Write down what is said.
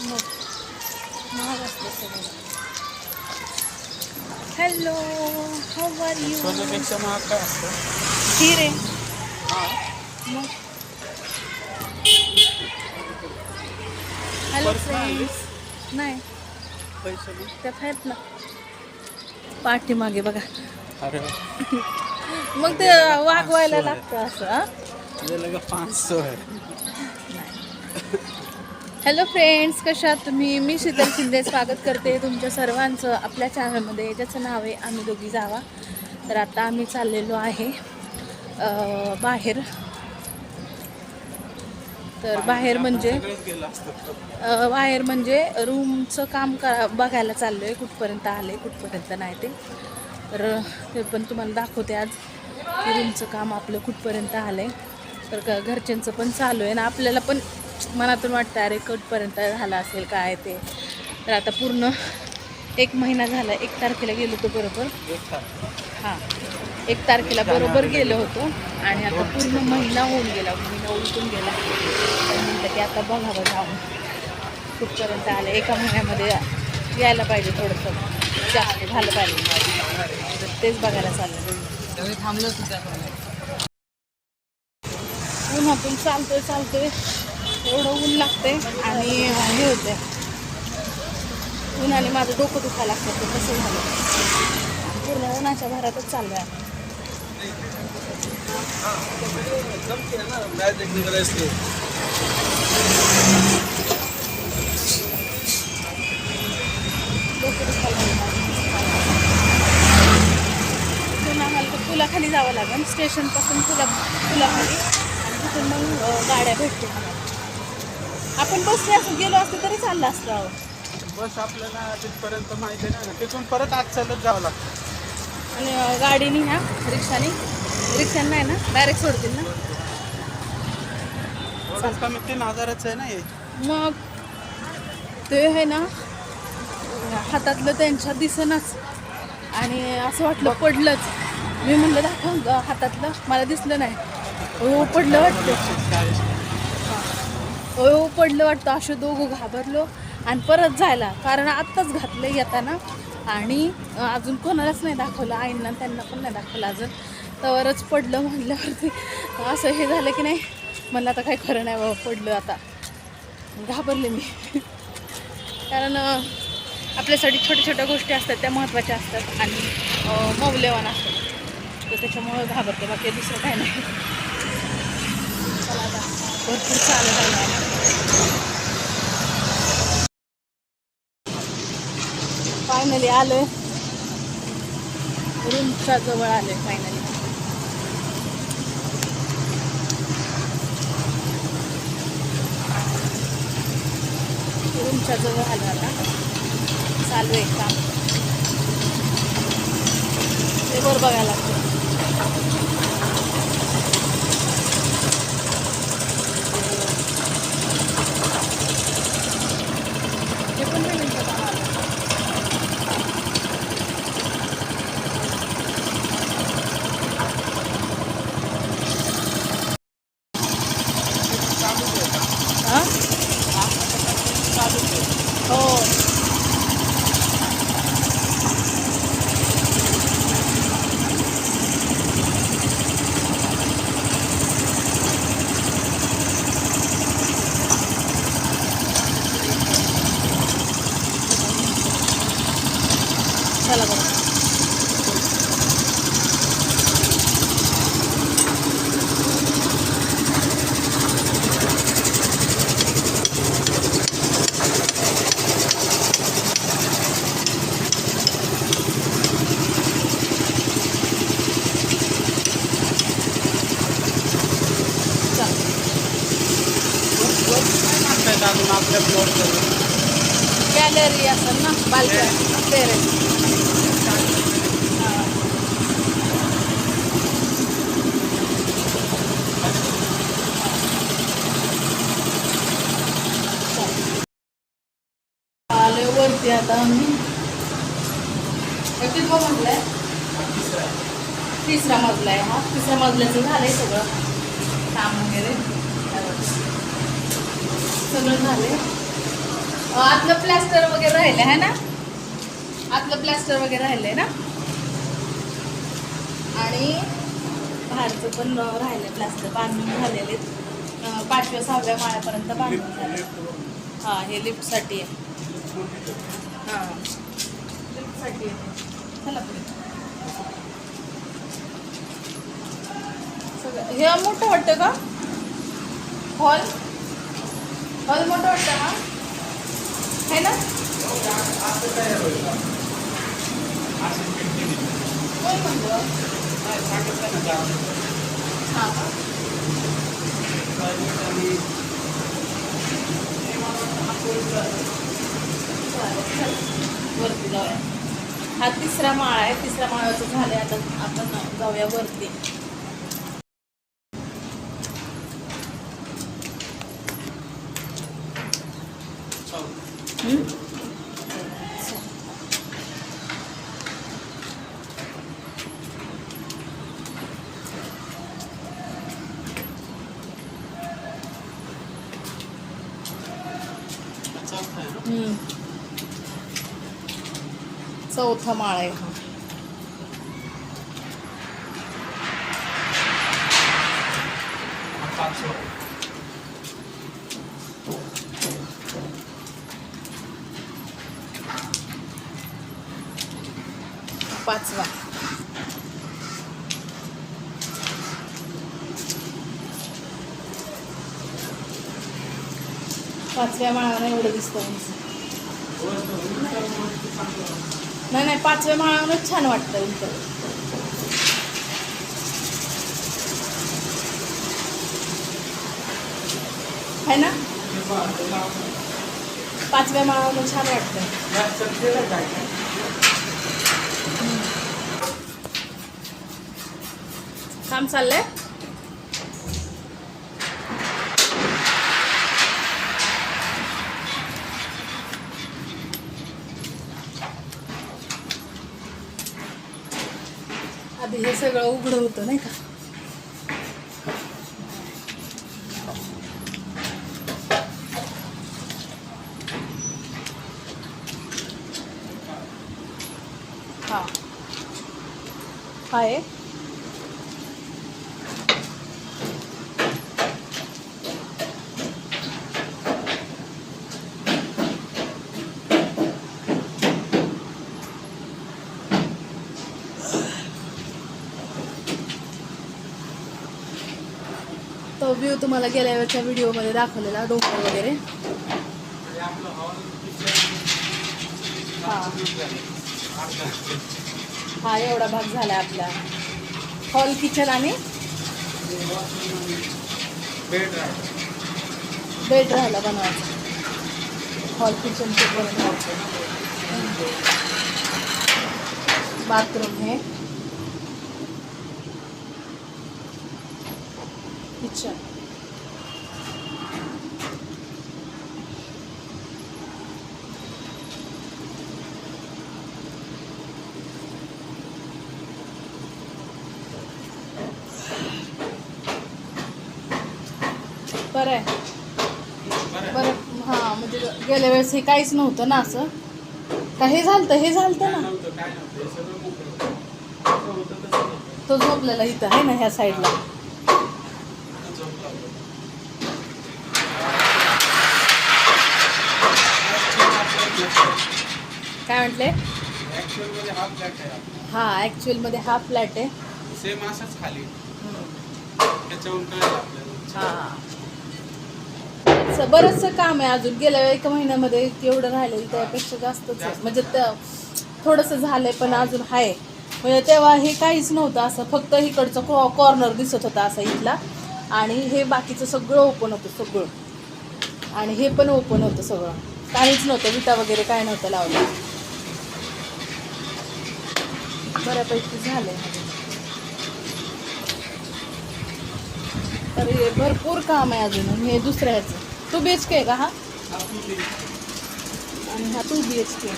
मग महाग असतं सगळं. हॅलो हाऊ आर यू सोन्यापेक्षा महाग काय असतं? हिरे. हा. मग? हॅलो नाही? फ्रेंड्स नाही. पैसे नाही. त्यात आहेत ना. पाठीमागे बघा. अरे. मग ते वागवायला लागतं असं हा? ये लगा पाच सौ है हॅलो फ्रेंड्स कशा तुम्ही? मी शीतल शिंदे. स्वागत करते तुमच्या सर्वांचं आपल्या चॅनलमध्ये ज्याचं नाव आहे आम्ही दोघी जावा. तर आता आम्ही चाललेलो आहे बाहेर. तर बाहेर म्हणजे बाहेर म्हणजे रूमचं काम करा बघायला चाललो आहे कुठपर्यंत आले कुठपर्यंत नाही ते. तर ते पण तुम्हाला दाखवते आज. की रूमचं काम आपलं कुठपर्यंत आलं आहे तर घरच्यांचं पण चालू आहे ना. आपल्याला पण मनातून वाटतं अरे कुठपर्यंत झालं असेल काय ते? तर आता पूर्ण एक महिना झाला एक तारखेला गेलो होतो बरोबर. हां. एक तारखेला बरोबर गेलो होतो आणि आता पूर्ण महिना होऊन गेला महिना उलटून गेला. तर म्हणतं की आता बघावं जाऊन. कुठपर्यंत आले एका महिन्यामध्ये यायला पाहिजे थोडंसं. जास्त झालं पाहिजे. तेच बघायला चाललं थांबलो उन्हातून चालतोय चालतोय. एवढं ऊन लागते आणि हे होते. उन्हाने माझं डोकं दुखायला लागतं ते कसं झालं. पूर्ण उन्हाच्या भरातच चाललं आहे. डोकं आम्हाला तर पुलाखाली जावं लागेल. स्टेशनपासून पुला पुलाखाली. आणि तिथून मग गाड्या भेटतील. मला आपण बसने असं गेलो असतो तरी चाललं असतं अहो. बस आपल्याला तिथपर्यंत माहिती नाही ना तिथून परत आज चालत जावं लागतं. आणि अ, गाडीने ह्या रिक्षाने रिक्षाने नाही ना डायरेक्ट सोडतील ना? एवढंच कमी तीन हजाराचं आहे ना हे. मग ते आहे ना हातातलं त्यांच्या दिसेनाच. आणि असं वाटलं पडलंच. मी म्हणलं दाखव ग हातातलं. मला दिसलं नाही. हो पडलं वाटतं. पडलं वाटतं असे दोघं घाबरलो आणि परत जायला. कारण आत्ताच घातलं येताना. आणि अजून कोणालाच नाही दाखवलं आईंना त्यांना पण नाही दाखवलं अजून. तवरच पडलं म्हणल्यावरती. असं हे झालं की नाही मला आता काही खरं नाही बाबा पडलं आता. घाबरले मी. कारण आपल्यासाठी छोट्या छोट्या गोष्टी असतात त्या महत्त्वाच्या असतात आणि मौल्यवान असतात. तर त्याच्यामुळं घाबरते बाकी दुसरं काही नाही. भरपूर चालत आलं फायनली आलोय. रूमच्या जवळ आलोय फायनली रूमच्या जवळ आलो आता. चालू आहे काम. ते वर बघायला लागतं हे पण वेल्डिंगचं काम आलं हां हो चला बरं चला म्हणतायत अजून आपल्या फ्लोअर गॅलरी असेल ना बाल्कन टेरेस आले वरती आता आम्ही किती मजला आहे. तिसरा मजला आहे हा. तिसऱ्या मजल्याचं झालंय सगळं. काम वगैरे. सगळं झालंय. आतलं प्लॅस्टर वगैरे राहिले आहे ना? आतलं प्लॅस्टर वगैरे राहिलंय ना? आणि बाहेरचं पण राहिलं प्लॅस्टर बांधून झालेले पाचव्या सहाव्या माळ्यापर्यंत बांधून झाले हां हे लिफ्टसाठी आहे. हां लिफ्टसाठी चला सगळं हे मोठं वाटतं का? हॉल हॉल मोठं वाटतं हा है ना? कोण म्हणलं? हां. का? वरती जाऊया. हा तिसरा माळा आहे. तिसऱ्या माळाचं झालं आता आपण जाऊया वरती. हम्म? चौथा माळ आहे हा. पाचवा. पाचव्या माळाला एवढं दिसतं नाही नाही पाचव्या माळावरच छान वाटतं इथं. है ना? पाचव्या माळावर छान वाटतं. काम चाललंय आधी हे सगळं उघडं होतं नाही का? हा. आहे तो व्ह्यू तुम्हाला गेल्या वेळच्या व्हिडिओमध्ये दाखवलेला डोंगर वगैरे. हा. एवढा भाग झाला आपला. हॉल किचन आणि बेड राहिला बनवायचं. बनवायचा हॉल किचनचे बनवायचं. बाथरूम हे. किचन बरं आहे. बरं. हां म्हणजे गेल्या वेळेस हे काहीच नव्हतं ना असं? का हे झालतं हे झालतं ना. तो झोपलेला इथं आहे ना ह्या साईडला झोप लागलं. काय म्हटले. मध्ये हा आहे आपला. हा हा फ्लॅट आहे. सेम असंच खाली. त्याच्याहून कळलं आपल्याला. हा. स- बरंचसं काम आहे अजून. गेल्या एका महिन्यामध्ये केवढं राहिलेलं त्यापेक्षा जास्तच आहे. म्हणजे थोडंसं झालंय पण अजून आहे. म्हणजे तेव्हा हे काहीच नव्हतं असं. फक्त इकडचं कॉ कॉर्नर दिसत होता असा इथला. आणि हे बाकीचं सगळं ओपन होतं सगळं. आणि हे पण ओपन होतं सगळं. काहीच नव्हतं. विटा वगैरे काय नव्हतं लावलं. बऱ्यापैकी झालंय तर हे भरपूर काम आहे अजून. हे दुसऱ्या ह्याचं टू बी एच के का हा? आणि हा टू बी एच के